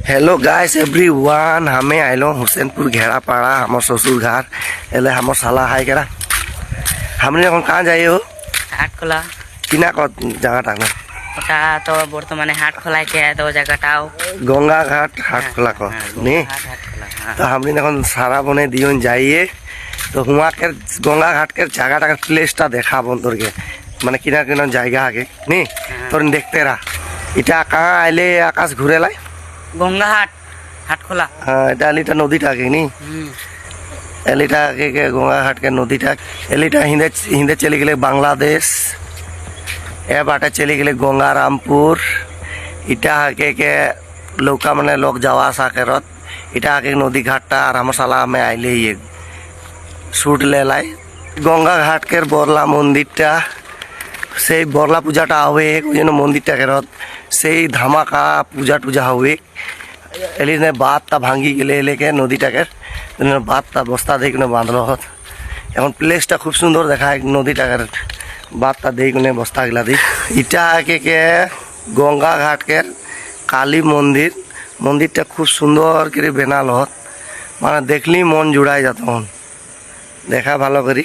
Hello guys everyone हमें आइलो हुसैनपुर घेरापाड़ा हमर ससुर घर एले हमर साला हाय केरा हमने এখন কাঁ যাই হো হাটখোলা কিনা কত জায়গাটা না ওটা তো বর্তমানে হাট খোলাইছে তো জায়গাটাও গঙ্গা ঘাট হাট খোলা কর হ্যাঁ, নি হাট হাটখোলা হ্যাঁ। তো हमने এখন সারা বনে দিয়ন যাইয়ে তো হুমাকে গঙ্গা ঘাটকে জায়গাটাকে প্লেসটা দেখাবো তোরকে মানে কিনা কিনা জায়গা আগে নি তোর দেখতে রা এটা কাঁ আইলে আকাশ ঘুরে লাই গঙ্গাহাট হাটখোলা। হ্যাঁ এটা নি? এলিটা আগে কে গঙ্গাঘাট के নদীটা এলিটা হিন্দে হিন্দে চলে গেলে বাংলাদেশ এ বাটা চলে গেলে গঙ্গারামপুর। ইটা আগে के লৌকা মানে লোক যাওয়া আসা করত। এটা আগে নদী ঘাটটা আর আমার সালা আমি আইলে ইয়ে শুট লেলাই। গঙ্গা ঘাটকের বরলা মন্দিরটা সেই বরলা পূজাটা হবে ওই জন্য মন্দিরটা কেরত। সেই ধামাকা পূজা টুজা হবে এলিনে বাঁধটা ভাঙ্গি গেলে এলেকে নদীটাকে বাঁধটা বস্তা দিয়ে কিনে বাঁধলো হত এখন প্লেসটা খুব সুন্দর দেখায় নদীটাকে বাঁধটা দিয়ে কিনে বস্তা গিলা দি ইটা আগে কে গঙ্গা ঘাটকের কালী মন্দির মন্দিরটা খুব সুন্দর করে বেনাল হত মানে দেখলি মন জুড়াই যেত দেখা ভালো করি